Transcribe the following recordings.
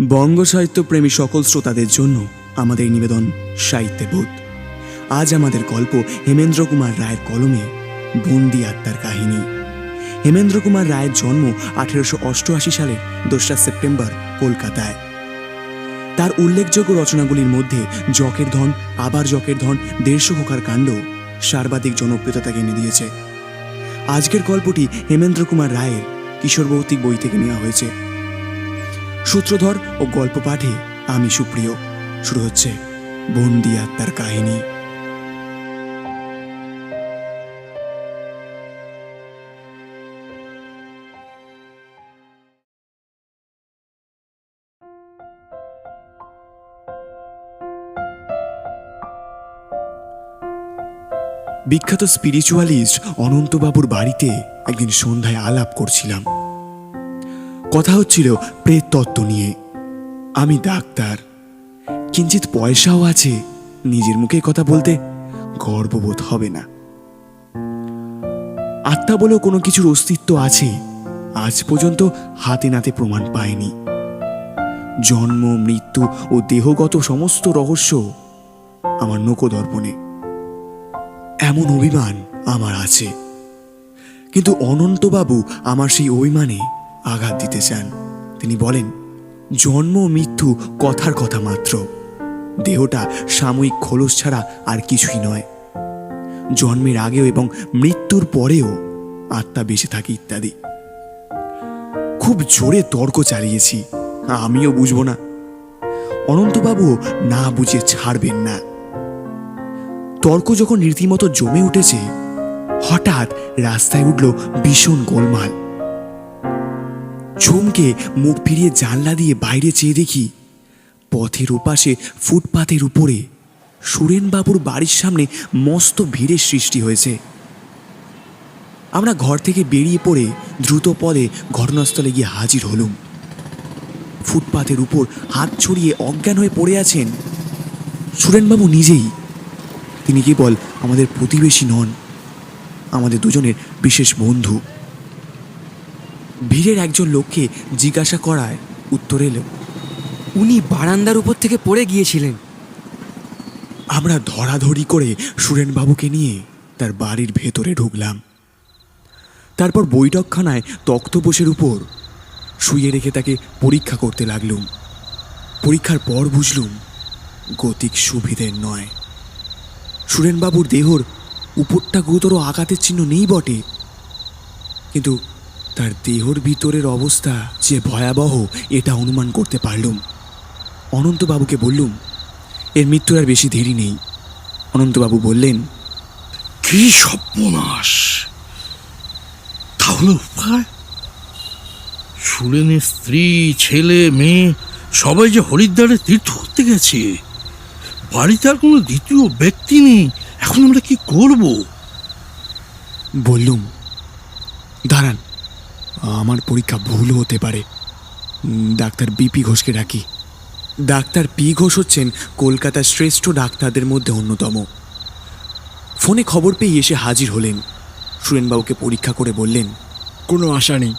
বঙ্গ সাহিত্যপ্রেমী সকল শ্রোতাদের জন্য আমাদের নিবেদন সাহিত্যে বোধ আজ আমাদের গল্প হেমেন্দ্র কুমার রায়ের কলমে বন্দি আত্মার কাহিনী। হেমেন্দ্র কুমার রায়ের জন্ম আঠেরোশো অষ্টআশি সালের দোসরা সেপ্টেম্বর কলকাতায়। তার উল্লেখযোগ্য রচনাগুলির মধ্যে জকের ধন, আবার জকের ধন, দেড়শো হোকার কাণ্ড সর্বাধিক জনপ্রিয়তাকে এনে দিয়েছে। আজকের গল্পটি হেমেন্দ্র কুমার রায়ের কিশোর ভৌতিক বই থেকে নেওয়া হয়েছে। সূত্রধর ও গল্প পাঠে আমি সুপ্রিয়। শুরু হচ্ছে বন্দি আত্মার কাহিনী। বিখ্যাত স্পিরিচুয়ালিস্ট অনন্তবাবুর বাড়িতে একদিন সন্ধ্যায় আলাপ করছিলাম। কথা হচ্ছিল প্রেত তত্ত্ব নিয়ে। আমি ডাক্তার। কিঞ্চিত পয়সাও আছে। নিজের মুখে কথা বলতে গর্ববোধ হবে না। আত্মা বলেও কোনো কিছুর অস্তিত্ব আছে। আজ পর্যন্ত হাতে নাতে প্রমাণ পায়নি জন্ম, মৃত্যু ও দেহগত সমস্ত রহস্য আমার নকদর্পণে। এমন অভিমান আমার আছে। কিন্তু অনন্তবাবু আমার সেই অভিমানে আঘাত দিতে চান। তিনি বলেন, জন্ম মৃত্যু কথার কথা মাত্র। দেহটা সাময়িক খোলস ছাড়া আর কিছুই নয়। জন্মের আগেও এবং মৃত্যুর পরেও আত্মা বেঁচে থাকে ইত্যাদি। খুব জোরে তর্ক চালিয়েছি, আমিও বুঝব না। অনন্তবাবু না বুঝে ছাড়বেন না। তর্ক যখন রীতিমতো জমে উঠেছে, হঠাৎ রাস্তায় উঠল ভীষণ গোলমাল। চমকে মুখ ফিরিয়ে জানলা দিয়ে বাইরে চেয়ে দেখি, পথের ওপাশে ফুটপাতের উপরে সুরেনবাবুর বাড়ির সামনে মস্ত ভিড়ের সৃষ্টি হয়েছে। আমরা ঘর থেকে বেরিয়ে পড়ে দ্রুত পদে ঘটনাস্থলে গিয়ে হাজির হলুম। ফুটপাতের উপর হাত ছড়িয়ে অজ্ঞান হয়ে পড়ে আছেন সুরেনবাবু নিজেই। তিনি কেবল আমাদের প্রতিবেশী নন, আমাদের দুজনের বিশেষ বন্ধু। ভিড়ের একজন লোককে জিজ্ঞাসা করায় উত্তর এলো, উনি বারান্দার উপর থেকে পড়ে গিয়েছিলেন। আমরা ধরাধরি করে সুরেনবাবুকে নিয়ে তার বাড়ির ভেতরে ঢুকলাম। তারপর বৈঠকখানায় তক্তপোষের উপর শুয়ে রেখে তাকে পরীক্ষা করতে লাগলুম। পরীক্ষার পর বুঝলুম, গতিক সুবিধের নয়। সুরেনবাবুর দেহর উপরটা গুরুতর আঘাতের চিহ্ন নেই বটে। কিন্তু তার দেহর ভিতরের অবস্থা যে ভয়াবহ এটা অনুমান করতে পারলুম। অনন্তবাবুকে বললুম এর মৃত্যুর আর বেশি দেরি নেই। অনন্তবাবু বললেন কি সর্বনাশ! তাহলে উপায়? সুরেনের স্ত্রী ছেলে মেয়ে সবাই যে হরিদ্বারে তীর্থ করতে গেছে। বাড়িতে আর কোনো দ্বিতীয় ব্যক্তি নেই। এখন আমরা কি করব? বললুম দাঁড়ান আমার পরীক্ষা ভুল হতে পারে। ডাক্তার বিপি ঘোষকে ডাকি। ডাক্তার পি ঘোষ হচ্ছেন কলকাতার শ্রেষ্ঠ ডাক্তারদের মধ্যে অন্যতম। ফোনে খবর পেয়ে এসে হাজির হলেন। সুরেনবাবুকে পরীক্ষা করে বললেন কোনো আশা নেই।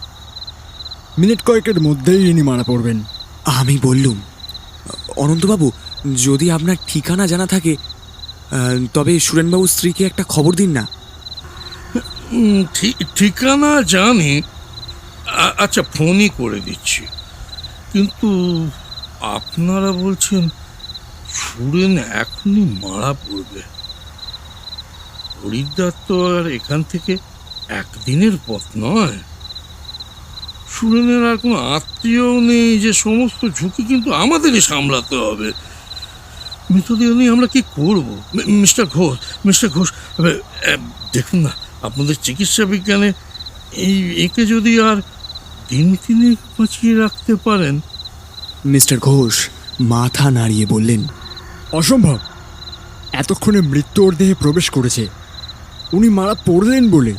মিনিট কয়েকের মধ্যেই ইনি মারা পড়বেন। আমি বললুম অনন্তবাবু যদি আপনার ঠিকানা জানা থাকে তবে সুরেনবাবুর স্ত্রীকে একটা খবর দিন না। ঠিকানা জানি আচ্ছা ফোনই করে দিচ্ছি। কিন্তু আপনারা বলছেন সুরেন এখনই মারা পড়বে। হরিদ্বার তো আর এখান থেকে একদিনের পথ নয়। সুরেনের আর কোনো আত্মীয় নেই যে সমস্ত ঝুঁকি কিন্তু আমাদেরই সামলাতে হবে। মৃতদেহ নিয়ে আমরা কি করব? মিস্টার ঘোষ মিস্টার ঘোষ দেখুন না, আপনাদের চিকিৎসা বিজ্ঞানে এই, একে যদি আর দিন তিনে বাঁচিয়ে রাখতে পারেন। মিস্টার ঘোষ মাথা নাড়িয়ে বললেন অসম্ভব। এতক্ষণে মৃত্যু ওর দেহে প্রবেশ করেছে। উনি মারা পড়লেন বলে।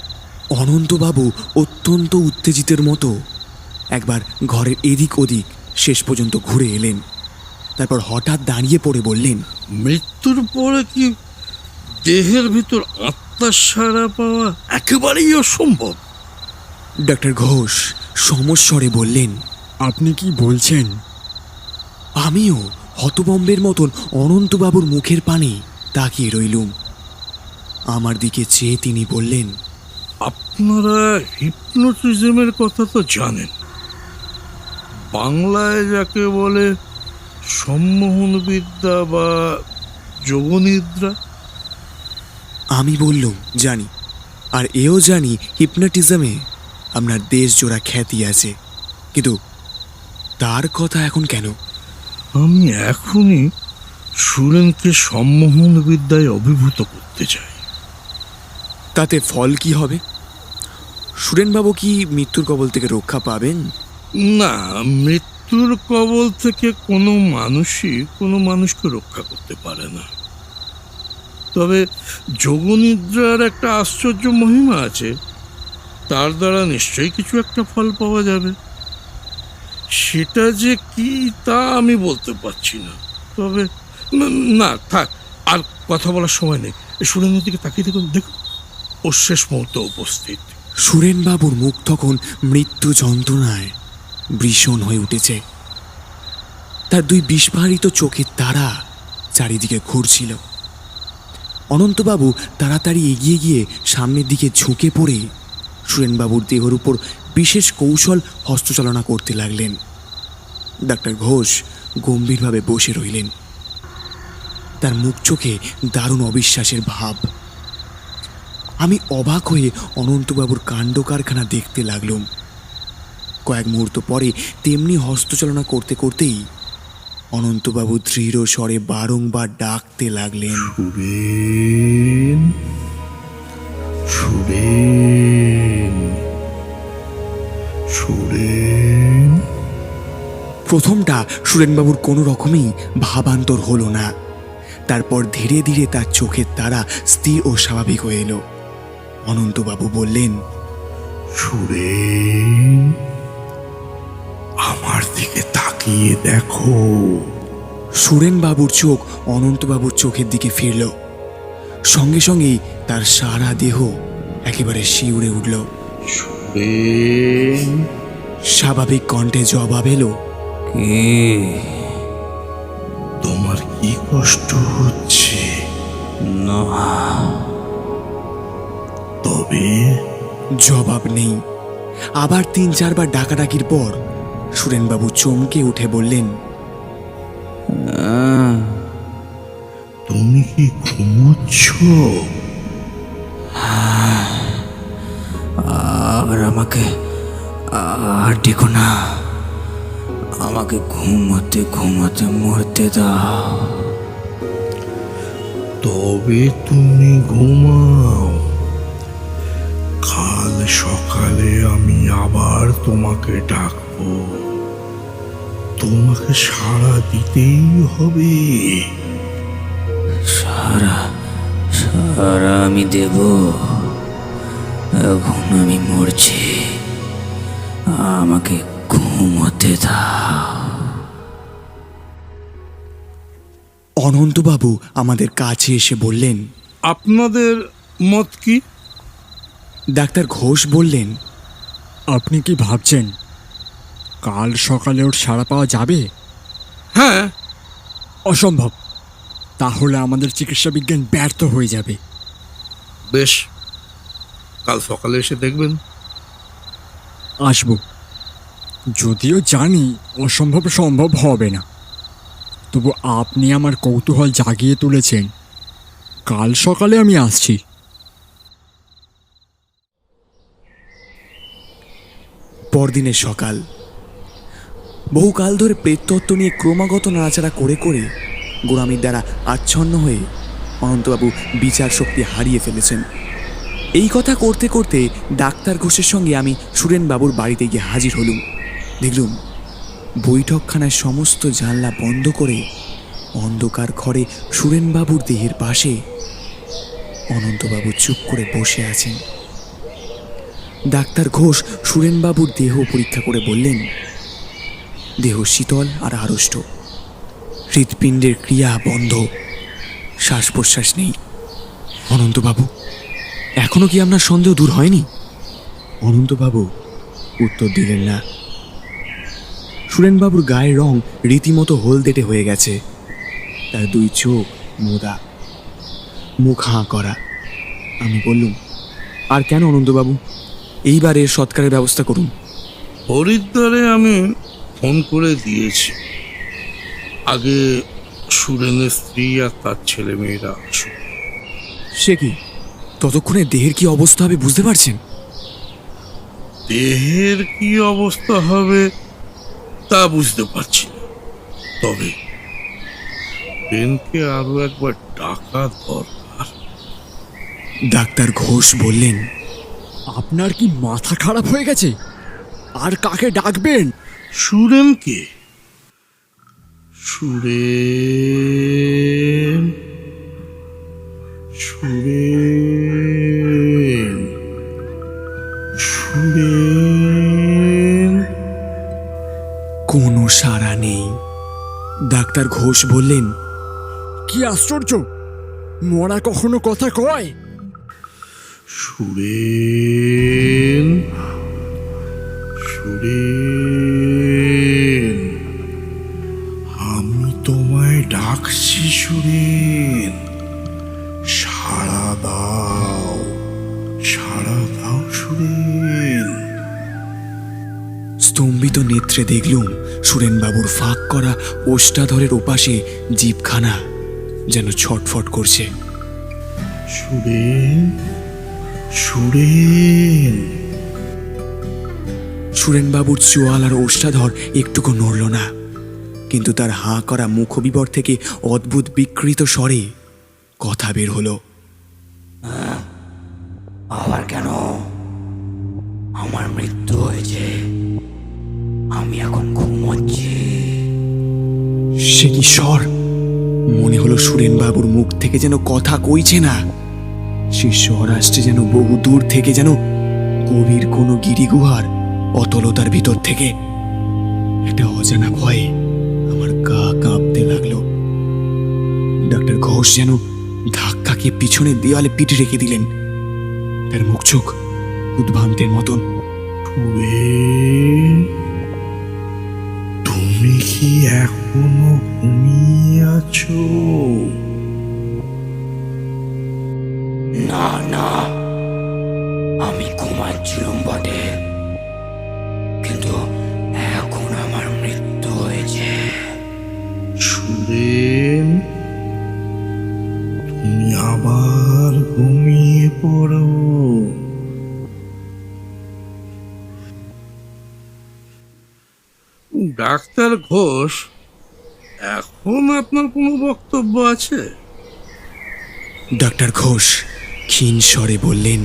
অনন্তবাবু অত্যন্ত উত্তেজিতের মতো একবার ঘরের এদিক ওদিক শেষ পর্যন্ত ঘুরে এলেন। তারপর হঠাৎ দাঁড়িয়ে পড়ে বললেন মৃত্যুর পরে কি দেহের ভিতর আত্মার সারা পাওয়া একেবারেই অসম্ভব? ডক্টর ঘোষ সমস্বরে বললেন আপনি কি বলছেন? আমিও হতবম্বের মতন অনন্তবাবুর মুখের পানে তাকিয়ে রইলুম। আমার দিকে চেয়ে তিনি বললেন আপনারা হিপনোটিজমের কথা তো জানেন। বাংলায় যাকে বলে সম্মোহন বিদ্যা বা যোগনিদ্রা। আমি বললুম জানি আর এও জানি হিপনোটিজমে আপনার দেশ জোড়া খ্যাতি আছে। কিন্তু তার কথা এখন কেন? আমি এখনই সুরেনকে সম্মোহন বিদ্যায় অভিভূত করতে চাই। তাতে ফল কি হবে? সুরেনবাবু কি মৃত্যুর কবল থেকে রক্ষা পাবেন? না মৃত্যুর কবল থেকে কোনো মানুষই কোনো মানুষকে রক্ষা করতে পারে না। তবে যোগনিদ্রার একটা আশ্চর্য মহিমা আছে। তার দ্বারা নিশ্চয়ই কিছু একটা ফল পাওয়া যাবে। সেটা যে কি তা আমি বলতে পারছি না। তবে না- থাক, আর কথা বলার সময় নেই। সুরেন্দ্র দিকে তাকিয়ে দেখুন দেখুন ওর শেষ মুহূর্তে উপস্থিত। সুরেনবাবুর মুখ তখন মৃত্যু যন্ত্রণায় ভীষণ হয়ে উঠেছে। তার দুই বিস্ফারিত চোখের তারা চারিদিকে ঘুরছিল। অনন্তবাবু তাড়াতাড়ি এগিয়ে গিয়ে সামনের দিকে ঝুঁকে পড়ে সুরেনবাবুর দেহর উপর বিশেষ কৌশল হস্তচালনা করতে লাগলেন। ডাক্তার ঘোষ গম্ভীরভাবে বসে রইলেন। তার মুখ চোখে দারুণ অবিশ্বাসের ভাব। আমি অবাক হয়ে অনন্তবাবুর কাণ্ড কারখানা দেখতে লাগলুম। কয়েক মুহূর্ত পরে তেমনি হস্তচালনা করতে করতেই অনন্তবাবু দৃঢ় স্বরে বারংবার ডাকতে লাগলেন। সুরেন সুরেন সুরেন প্রথমটা সুরেনবাবুর কোনো রকমেই ভাবান্তর হলো না। তারপর ধীরে ধীরে তার চোখের তারা স্থির ও স্বাভাবিক হয়ে এলো। অনন্তবাবু বললেন সুরেন আমার দিকে তাকিয়ে দেখো। সুরেনবাবুর চোখ অনন্তবাবুর চোখের দিকে ফিরল। সঙ্গে সঙ্গেই তার সারা দেহ একেবারে শিউরে উঠল। স্বাভাবিক কণ্ঠে জবাব এলো কে? তোমার কি কষ্ট হচ্ছে? না। তবে? জবাব নেই। আবার তিন চারবার ডাকাডাকির পর সুরেনবাবু চমকে উঠে বললেন আহ, তুমি কি ঘুমোচ্ছ? আর আমাকে আর ডেকো না। আমাকে ঘুমাতে ঘুমাতে মরতে দাও। তবে তুমি ঘুমাও। কাল সকালে আমি আবার তোমাকে ডাকবো। তোমাকে সাড়া দিতেই হবে। সারা সারা আমি দেব এখন আমি মরছি। আমাকে ঘুমোতে দাও। অনন্তবাবু আমাদের কাছে এসে বললেন আপনাদের মত কি? ডাক্তার ঘোষ বললেন আপনি কি ভাবছেন কাল সকালে ওর সাড়া পাওয়া যাবে? হ্যাঁ। অসম্ভব। তাহলে আমাদের চিকিৎসা বিজ্ঞান ব্যর্থ হয়ে যাবে। বেশ কাল সকালে এসে দেখবেন। আসব। যদিও জানি অসম্ভব সম্ভব হবে না। তবু আপনি আমার কৌতূহল জাগিয়ে তুলেছেন। কাল সকালে আমি আসছি। পরদিনের সকাল। বহুকাল ধরে প্রেততত্ত্ব নিয়ে ক্রমাগত নাড়াচাড়া করে করে গোড়ামির দ্বারা আচ্ছন্ন হয়ে অনন্তবাবু বিচার শক্তি হারিয়ে ফেলেছেন। এই কথা করতে করতে ডাক্তার ঘোষের সঙ্গে আমি সুরেনবাবুর বাড়িতে গিয়ে হাজির হলুম। দেখলুম, বৈঠকখানায় সমস্ত জানলা বন্ধ করে অন্ধকার ঘরে সুরেনবাবুর দেহের পাশে অনন্তবাবু চুপ করে বসে আছেন। ডাক্তার ঘোষ সুরেনবাবুর দেহ পরীক্ষা করে বললেন, দেহ শীতল আর আড়ষ্ট। হৃৎপিণ্ডের ক্রিয়া বন্ধ। শ্বাস প্রশ্বাস নেই। অনন্তবাবু এখনও কি আপনার সন্দেহ দূর হয়নি? অনন্তবাবু উত্তর দিলেন না। সুরেনবাবুর গায়ের রং রীতিমতো হলদেটে হয়ে গেছে। তার দুই চোখ মোদা মুখ হাঁ করা। আমি বললুম আর কেন অনন্তবাবু? এইবার এর সৎকারের ব্যবস্থা করুন। হরিদ্বারে আমি ফোন করে দিয়েছি। আগে সুরেনের স্ত্রী আর তার ছেলে মেয়েরা আসুক। সে কি? ততক্ষণে দেহের কি অবস্থা হবে বুঝতে পারছেন? দেহের কি অবস্থা হবে তা বুঝতে পারছি না। তবে বেনকে আরও একবার ডাকা দরকার। ডাক্তার ঘোষ বললেন আপনার কি মাথা খারাপ হয়ে গেছে? আর কাকে ডাকবেন? সুরেনকে? সুরেন সুরেন সুরেন কোনো সাড়া নেই। ডাক্তার ঘোষ বললেন কি আশ্চর্য! মরা কখনো কথা কয়? সুরেন সুরেন ডাকছি সুরেন সাড়া দাও সাড়া দাও সুরেন স্তম্ভিত নেত্রে দেখলুম সুরেনবাবুর ফাঁক করা ওষ্ঠাধরের ওপাশে জিপখানা যেন ছটফট করছে। সুরেন সুরেন সুরেনবাবুর চোয়াল আর ওষ্ঠাধর একটুকু নড়ল না। কিন্তু তার হাঁ করা মুখবিবর থেকে অদ্ভুত বিকৃত স্বরে কথা বের হলো। আবার কেন? আমার মৃত্যু হয়েছে। আমি এখন ঘুমোচ্ছি। সে কি স্বর? মনে হলো সুরেনবাবুর মুখ থেকে যেন কথা কইছে না। সে স্বর আসছে যেন বহু দূর থেকে যেন গভীর কোনো গিরিগুহার অতলতার ভিতর থেকে। একটা অজানা ভয়ে গা কাঁপতে লাগল। ডাক্তার ঘোষ যেন ধাক্কাকে পিছনে দেওয়ালে পিঠে রেখে দিলেন। তার মুখ চোখ উদ্ভ্রান্তের মতন। তুমি কি এখনও ঘুমিয়ে আছো? না না আমি ঘুমাচ্ছিলাম বটে। আছে? ডাক্তার ঘোষ ক্ষীণ স্বরে বললেন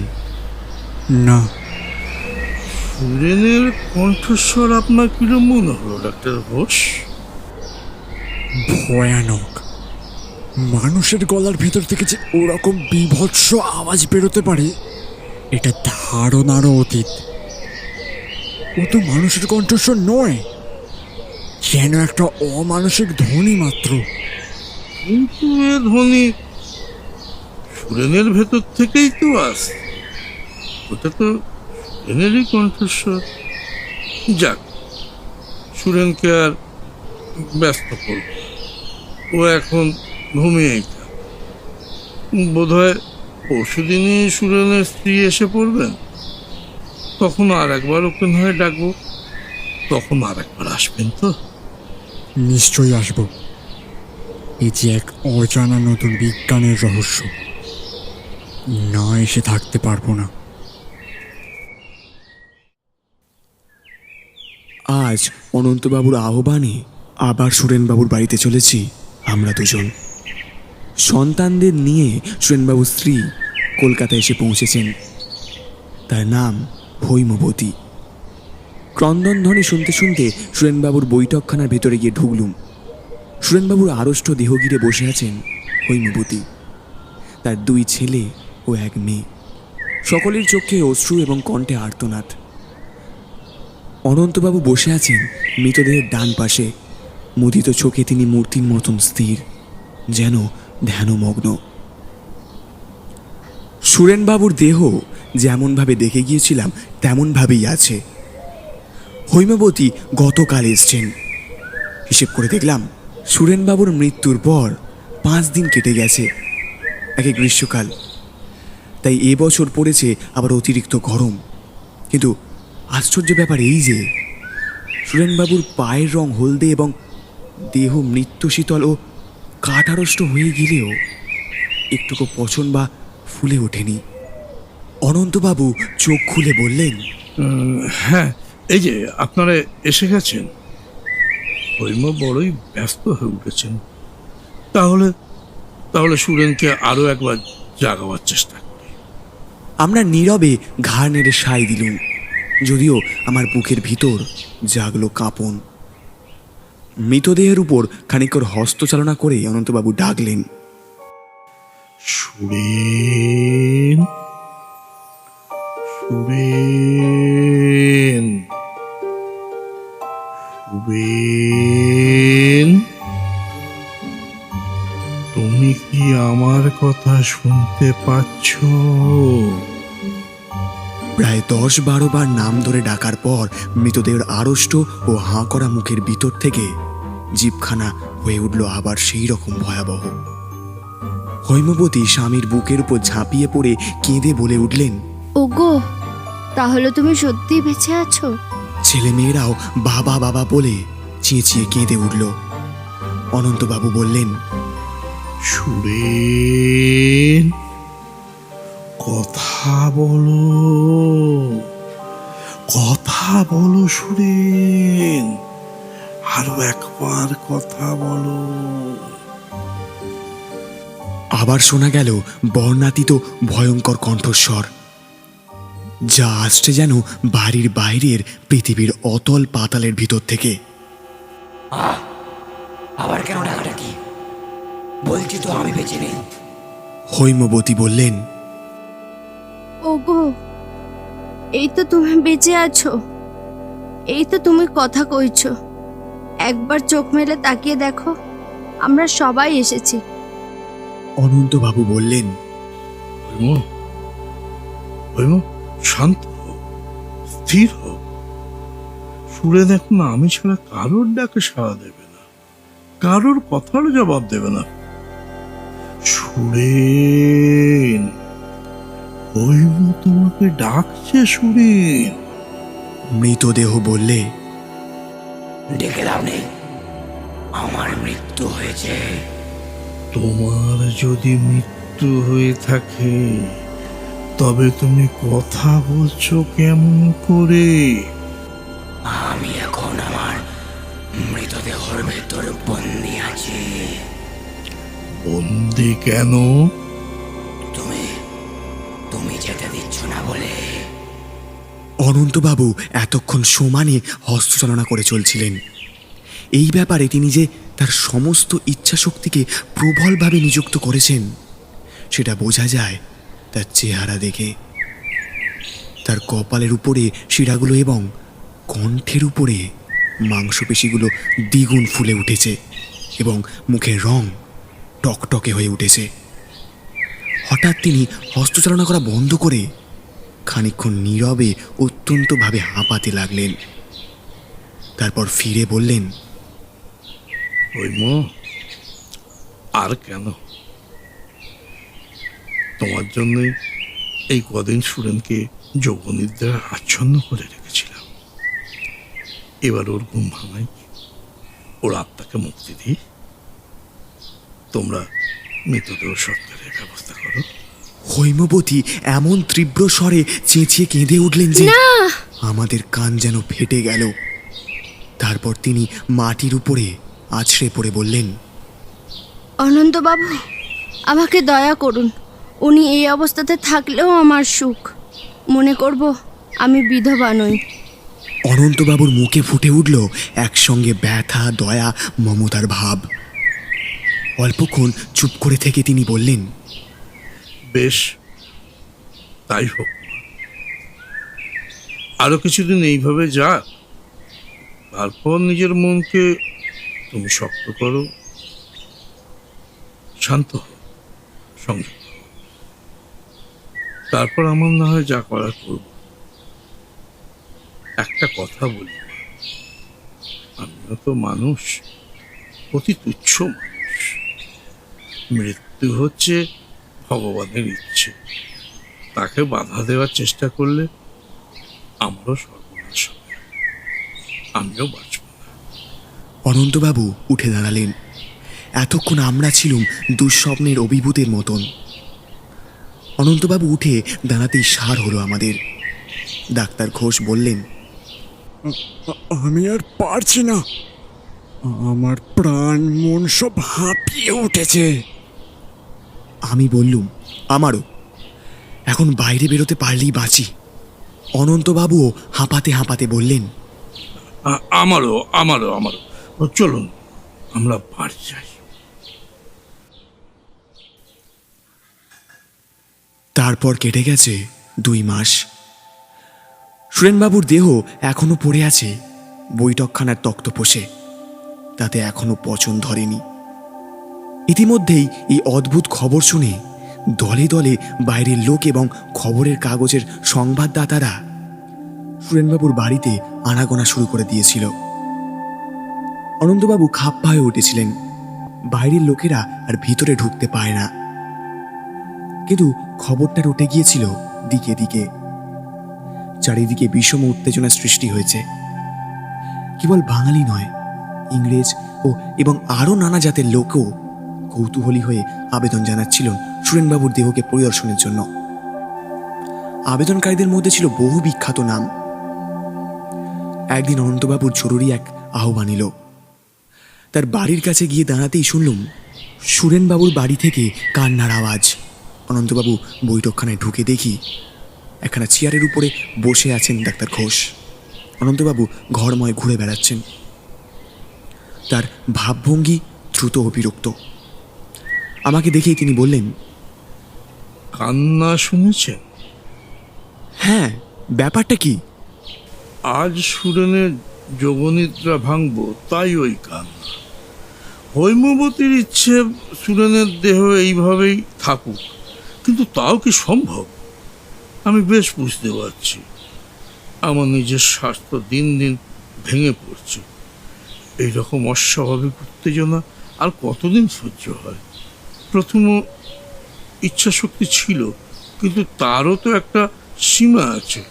না। সুরেনের কণ্ঠস্বর আপনার কিরম মনে হলো ডাক্তার ঘোষ? ভয়ানক। মানুষের গলার ভেতর থেকে যে ওরকম বিভৎস আওয়াজ বেরোতে পারে এটা ধারণারও অতীত। ও তো মানুষের কণ্ঠস্বর নয় যেন একটা অমানসিক ধ্বনি মাত্র। কিন্তু এ ধ্বনি সুরেনের ভেতর থেকেই তো আসে। ওটা তো সুরেনেরই কণ্ঠস্বর। যাক, সুরেনকে আর ব্যস্ত করব ও এখন ঘুমিয়েই থাক। বোধ হয় পরশুদিনই সুরেনের স্ত্রী এসে পড়বেন। তখন আর একবার ওকে নয় ডাকবো। তখন আর একবার আসবেন তো? নিশ্চয়ই আসব। যে এক অজানা নতুন বিজ্ঞানের রহস্য। না এসে থাকতে পারব না। আজ অনন্তবাবুর আহ্বানে আবার সুরেনবাবুর বাড়িতে চলেছি আমরা দুজন। সন্তানদের নিয়ে সুরেনবাবুর স্ত্রী কলকাতায় এসে পৌঁছেছেন। তার নাম হৈমবতী। ক্রন্দনধ্বনি শুনতে শুনতে সুরেনবাবুর বৈঠকখানার ভেতরে গিয়ে ঢুকলুম। সুরেনবাবুর আড়ষ্ট দেহগিরে বসে আছেন হৈমবতী। তার দুই ছেলে ও এক মেয়ে। সকলের চোখে অশ্রু এবং কণ্ঠে আর্তনাদ। অনন্তবাবু বসে আছেন মৃতদেহের ডান পাশে। মুদিত চোখে তিনি মূর্তির মতন স্থির, যেন ধ্যানমগ্ন। সুরেনবাবুর দেহ যেমনভাবে দেখে গিয়েছিলাম, তেমনভাবেই আছে। হৈমবতী গতকাল এসছেন। হিসেব করে দেখলাম সুরেনবাবুর মৃত্যুর পর পাঁচ দিন কেটে গেছে, একে গ্রীষ্মকাল। তাই এবছর পড়েছে আবার অতিরিক্ত গরম। কিন্তু আশ্চর্য ব্যাপার এই যে, সুরেনবাবুর পায়ের রং হলদে এবং দেহ মৃত্যু শীতল ও কাটারষ্ট হয়ে গেলেও একটুকু পছন বা ফুলে ওঠেনি। অনন্তবাবু চোখ খুলে বললেন হ্যাঁ এই যে আপনারা এসে গেছেন? হৈম বড়ই ব্যস্ত হয়ে উঠেছেন। তাহলে তাহলে সুরেনকে আরও একবার জাগাবার চেষ্টা করি। আমরা নীরবে ঘাড় নেড়ে সাই দিলুম যদিও আমার বুকের ভিতর জাগলো কাঁপন। মৃতদেহের উপর খানিকর হস্তচালনা করে অনন্তবাবু ডাকলেন সুরেন সুরেন। সুরেন তুমি কি আমার কথা শুনতে পাচ্ছ? প্রায় দশ বারো বার নাম ধরে ডাকার পর মৃতদেহের আড়ষ্ট ও হাঁ করা মুখের ভিতর থেকে জিপখানা হয়ে উঠল আবার সেই রকম ভয়াবহ। হৈমবতী স্বামীর বুকের উপর ঝাঁপিয়ে পড়ে কেঁদে বলে উঠলেন ওগো তাহলে তুমি সত্যিই বেঁচে আছো? ছেলেমেয়েরাও বাবা বাবা বলে চেঁচিয়ে কেঁদে উঠল। অনন্তবাবু বললেন সুরেন কথা বলো কথা বলো সুরেন আরও একবার কথা বলো। আবার শোনা গেল বর্ণাতীত ভয়ঙ্কর কণ্ঠস্বর। যা আসছে যেন বাড়ির বাইরের পৃথিবীর অতল পাতালের ভিতর থেকে। আবার কেন ডাকাডাকি? বলছি তো আমি বেঁচে নেই। হৈমবতী বললেন ওগো এই তো তুমি বেঁচে আছো। এই তো তুমি কথা কইছো। একবার চোখ মেলে তাকিয়ে দেখো আমরা সবাই এসেছি। অনন্তবাবু বললেন হৈম হৈম শান্ত স্থির হও। সুরেন এখন আমি ছাড়া কারোর ডাকে সাড়া দেবে না কারোর কথার জবাব দেবে না। সুরেন হৈম তোমাকে ডাকছে সুরেন মৃতদেহ বললে ডেকে লাভ নেই। আমার মৃত্যু হয়েছে। তোমার যদি মৃত্যু হয়ে থাকে তবে তুমি কথা বলছো কেমন করে? আমি এখন আমার মৃতদেহর ভেতর বন্দি আছি। বন্দি কেন? তুমি তুমি যেতে দিচ্ছ না বলে। অনন্তবাবু এতক্ষণ সমানে হস্তচালনা করে চলছিলেন। এই ব্যাপারে তিনি যে তার সমস্ত ইচ্ছাশক্তিকে প্রবলভাবে নিযুক্ত করেছেন সেটা বোঝা যায় তার চেহারা দেখে। তার কপালের উপরে শিরাগুলো এবং কণ্ঠের উপরে মাংসপেশিগুলো দ্বিগুণ ফুলে উঠেছে এবং মুখের রং টকটকে হয়ে উঠেছে। হঠাৎ তিনি হস্তচালনা করা বন্ধ করে খানিকক্ষণ নীরবে অত্যন্তভাবে হাঁপাতে লাগলেন। তারপর ফিরে বললেন হৈম আর কেন? তোমার জন্য এই কদিন সুরেনকে যোগনিদ্রা আচ্ছন্ন করে রেখেছিলাম। এবার ওর ঘুম ভাঙাই। ওর আত্মাকে মুক্তি দিই। তোমরা মৃতদেহ সৎকারের ব্যবস্থা করো। হৈমবতী এমন তীব্র স্বরে চেঁচিয়ে কেঁদে উঠলেন যে আমাদের কান যেন ফেটে গেল। তারপর তিনি মাটির উপরে আছড়ে পড়ে বললেন অনন্তবাবু আমাকে দয়া করুন। উনি এই অবস্থাতে থাকলেও আমার সুখ। মনে করব আমি বিধবা নই। অনন্তবাবুর মুখে ফুটে উঠল একসঙ্গে ব্যথা দয়া মমতার ভাব। অল্পক্ষণ চুপ করে থেকে তিনি বললেন বেশ তাই হোক। আরও কিছুদিন এইভাবে যা তারপর নিজের মনকে তুমি শক্ত করো। শান্ত হও হও। তারপর আমার না হয় যা করার করব। একটা কথা বলি। আমিও তো মানুষ, অতি তুচ্ছ মানুষ। মৃত্যু হচ্ছে ভগবানের ইচ্ছে। তাকে বাধা দেওয়ার চেষ্টা করলে আমারও সর্বনাশ হবে। আমিও বাঁচব না। অনন্তবাবু উঠে দাঁড়ালেন। এতক্ষণ আমরা ছিলুম দুঃস্বপ্নের অভিভূতের মতন। অনন্তবাবু উঠে দাঁড়াতেই সার হলো আমাদের। ডাক্তার ঘোষ বললেন আমি আর পারছি না। আমার প্রাণ মন সব হাঁপিয়ে উঠেছে। আমি বললুম আমারও। এখন বাইরে বেরোতে পারলেই বাঁচি। অনন্তবাবুও হাঁপাতে হাঁপাতে বললেন আমারও আমারও আমারও। চলুন আমরা বাড়ি যাই। তারপর কেটে গেছে দুই মাস। সুরেনবাবুর দেহ এখনও পড়ে আছে, বৈঠকখানার তক্তপোষে তাতে এখনও পচন ধরেনি। ইতিমধ্যেই এই অদ্ভুত খবর শুনে দলে দলে বাইরের লোক এবং খবরের কাগজের সংবাদদাতারা সুরেনবাবুর বাড়িতে আনাগোনা শুরু করে দিয়েছিল। অনন্তবাবু খাপ্পা হয়ে উঠেছিলেন। বাইরের লোকেরা আর ভিতরে ঢুকতে পায় না। কিন্তু খবরটা রটে গিয়েছিল দিকে দিকে। চারিদিকে বিষম উত্তেজনা সৃষ্টি হয়েছে। কেবল বাঙালি নয়, ইংরেজ ও এবং আরও নানা জাতের লোকও কৌতূহলী হয়ে আবেদন জানাচ্ছিল সুরেনবাবুর দেহকে পরিদর্শনের জন্য। আবেদনকারীদের মধ্যে ছিল বহু বিখ্যাত নাম। একদিন অনন্তবাবুর জরুরি এক আহ্বান এলো। তার বাড়ির কাছে গিয়ে দাঁড়াতেই শুনলুম, সুরেনবাবুর বাড়ি থেকে কান্নার আওয়াজ। অনন্তবাবু বৈঠকখানায় ঢুকে দেখি একখানা চেয়ারের উপরে বসে আছেন ডাক্তার ঘোষ। অনন্তবাবু ঘরময় ঘুরে বেড়াচ্ছেন। তার ভাবভঙ্গি দ্রুত অবিরক্ত আমাকে দেখেই তিনি বললেন কান্না শুনেছেন? হ্যাঁ ব্যাপারটা কি? আজ সুরেনের যোগনিদ্রা ভাঙব তাই ওই কান্না। হৈমবতীর ইচ্ছে সুরেনের দেহ এইভাবেই থাকুক। কিন্তু তাও কি সম্ভব? আমি বেশ বুঝতে পারছি। আমার নিজের স্বাস্থ্য দিন দিন ভেঙে পড়ছে। এই রকম অস্বাভাবিক উত্তেজনা আর কতদিন সহ্য হয়? প্রথম ইচ্ছা শক্তি ছিল কিন্তু তারও তো একটা সীমা আছে।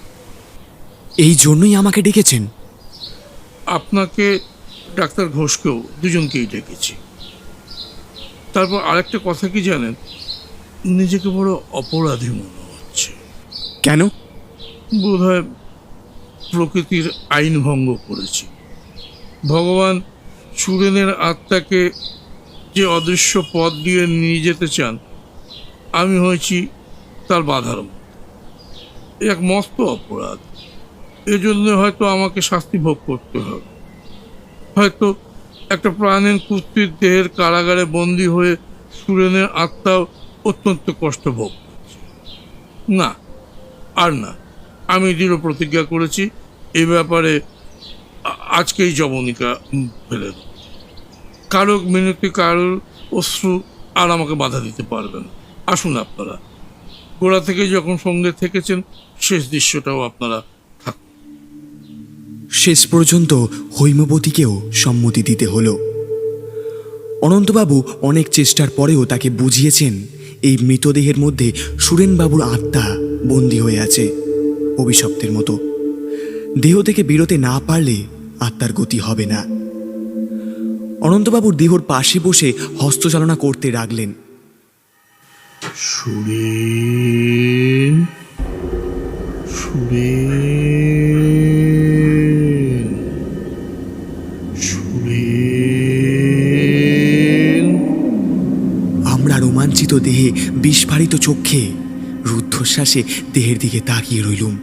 এই জন্যই আমাকে ডেকেছেন। আপনাকে ডাক্তার ঘোষকেও দুজনকেই ডেকেছি। তারপর আরেকটা কথা কি জানেন? নিজেকে বড় অপরাধী মনে হচ্ছে। কেন? বোধহয় প্রকৃতির আইন ভঙ্গ করেছি। ভগবান সুরেনের আত্মাকে যে অদৃশ্য পথ দিয়ে নিয়ে যেতে চান আমি হয়েছি তার বাধার এক মস্ত অপরাধ। এজন্য হয়তো আমাকে শাস্তি ভোগ করতে হবে। হয়তো একটা প্রাণের কুস্তির দেহের কারাগারে বন্দী হয়ে সুরেনের আত্মাও অত্যন্ত কষ্ট ভোগ। না আর না। আমি দৃঢ় প্রতিজ্ঞা করেছি এ ব্যাপারে আজকেই জবনিকা উম, ফেলে দেব কারও মিনতি কারোর অশ্রু আর আমাকে বাধা দিতে পারবেন আসুন আপনারা। গোড়া থেকে যখন সঙ্গে থেকেছেন শেষ দৃশ্যটাও আপনারা শেষ পর্যন্ত হৈমবতীকেও সম্মতি দিতে হলো। অনন্তবাবু অনেক চেষ্টার পরেও তাকে বুঝিয়েছেন এই মৃতদেহের মধ্যে সুরেনবাবুর আত্মা বন্দী হয়ে আছে অভিশপ্তের মতো। দেহ থেকে বেরোতে না পারলে আত্মার গতি হবে না। অনন্তবাবুর দেহর পাশে বসে হস্তচালনা করতে রাখলেন। সুরেন সুরেন। রোমাঞ্চিত দেহে বিস্ফারিত চক্ষে রুদ্ধশ্বাসে দেহের দিকে তাকিয়ে রইলুম।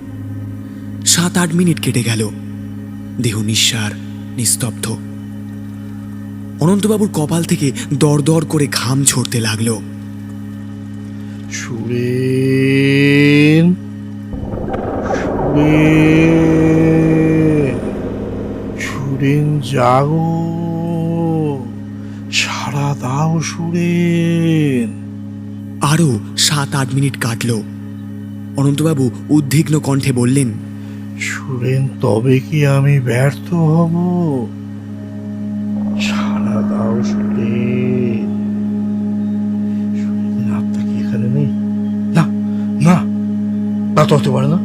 সাত আট মিনিট কেটে গেল। দেহ নিঃসার, নিস্তব্ধ। অনন্তবাবুর কপাল থেকে দর দর করে ঘাম ঝরতে লাগল। সুরেন সুরেন জাগো। সারা দাও সুরেন। আরও সাত আট মিনিট কাটল। অনন্তবাবু উদ্বিগ্ন কণ্ঠে বললেন, সুরেন, তবে কি আমি ব্যর্থ হব? সুরেন। সুরেনের আত্মা কি এখানে নেই? না না, তা তো হতে পারে না।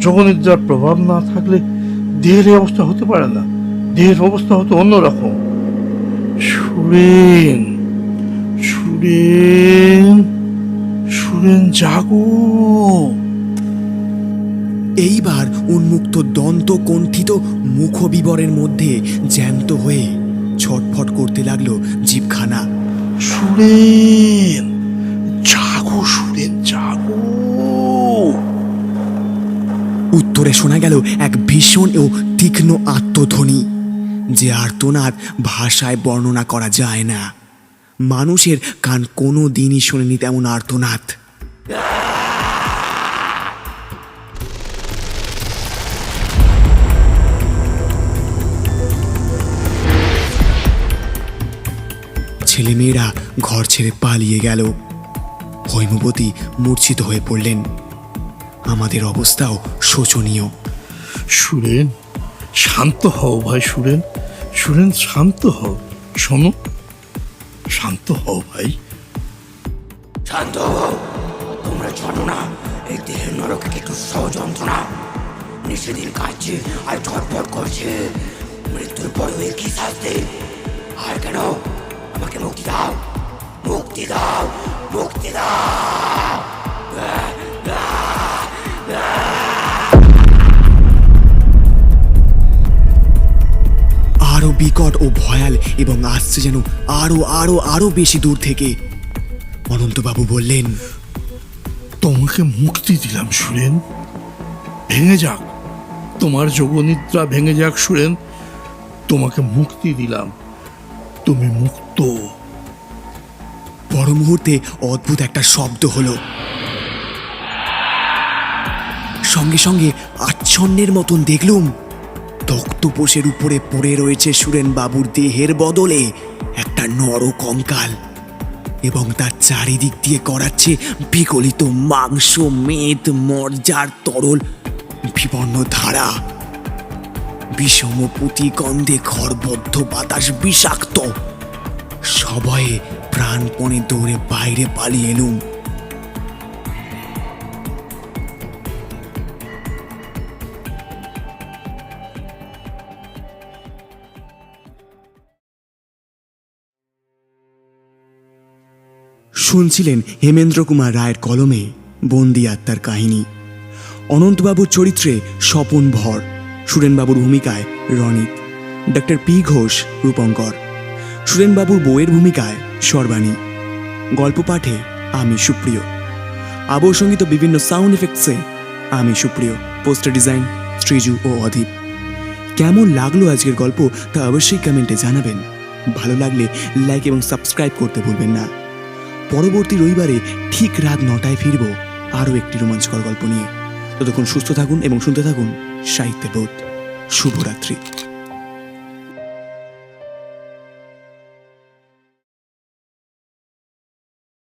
জগনিদ্রার প্রভাব না থাকলে দেহের অবস্থা হতে পারে না। দেহের অবস্থা হতো অন্যরকম। সুরেন সুরেন সুরেন, জাগো। এইবার উন্মুক্ত দন্ত কণ্ঠিত মুখবিবরের মধ্যে জ্যান্ত হয়ে ছটফট করতে লাগল জীবখানা। সুরেন, জাগো সুরেন, জাগো। উত্তরে শোনা গেল এক ভীষণ ও তীক্ষ্ণ আত্মধ্বনি, যে আর্তনাদ ভাষায় বর্ণনা করা যায় না। মানুষের কান কোনো দিনই শোনেনি তেমন আর্তনাদ। ছেলেমেয়েরা ঘর ছেড়ে পালিয়ে গেল। হৈমবতী মূর্ছিত হয়ে পড়লেন। আমাদের অবস্থাও শোচনীয়। সুরেন, শান্ত হও ভাই সুরেন। সুরেন, শান্ত হও। শোনো শান্ত হও ভাই। শান্ত হও। তোমরা জানো না। এই দেহের নরকে কি দুঃসহ যন্ত্রণা। নিষেদিন কাটছে আর ছটফট করছে। মৃত্যুর পরেও এর কি শাস্তি? আর কেন? আমাকে মুক্তি দাও। মুক্তি দাও। মুক্তি দাও। বিকট ও ভয়াল এবং আসছে যেন আরও আরও আরও বেশি দূর থেকে। অনন্তবাবু বললেন তোমাকে মুক্তি দিলাম সুরেন। ভেঙে যাক। তোমার যোগনিদ্রা ভেঙে যাক সুরেন। তোমাকে মুক্তি দিলাম। তুমি মুক্ত। পর মুহূর্তে অদ্ভুত একটা শব্দ হলো। সঙ্গে সঙ্গে আচ্ছন্নের মতন দেখলুম তক্তপোষের উপরে পড়ে রয়েছে সুরেন বাবুর দেহের বদলে একটা নর কঙ্কাল এবং তার চারিদিক দিয়ে করাচ্ছে বিকলিত মাংস, মেদ মর্যার তরল বিপন্ন ধারা বিষম পুঁতি গন্ধে খরবদ্ধ বাতাস বিষাক্ত। সবাই প্রাণপণে দৌড়ে বাইরে পালিয়ে এলুম। শুনছিলেন হেমেন্দ্র কুমার রায়ের কলমে বন্দি আত্মার কাহিনী। অনন্তবাবুর চরিত্রে স্বপন ভর, সুরেনবাবুর ভূমিকায় রনিত ডক্টর পি ঘোষ, রূপঙ্কর, সুরেনবাবুর বউয়ের ভূমিকায় সর্বাণী গল্প পাঠে আমি সুপ্রিয়, আবহ সংগীত বিভিন্ন সাউন্ড এফেক্টসে আমি সুপ্রিয় পোস্টার ডিজাইন শ্রীজু ও অধীপ কেমন লাগল আজকের গল্প তা অবশ্যই কমেন্টে জানাবেন। ভালো লাগলে লাইক এবং সাবস্ক্রাইব করতে ভুলবেন না। পরবর্তী রবিবারে ঠিক রাত নটায় ফিরব আরও একটি রোমাঞ্চকর গল্প নিয়ে। ততক্ষণ সুস্থ থাকুন এবং শুনতে থাকুন সাহিত্যের বোধ শুভরাত্রি।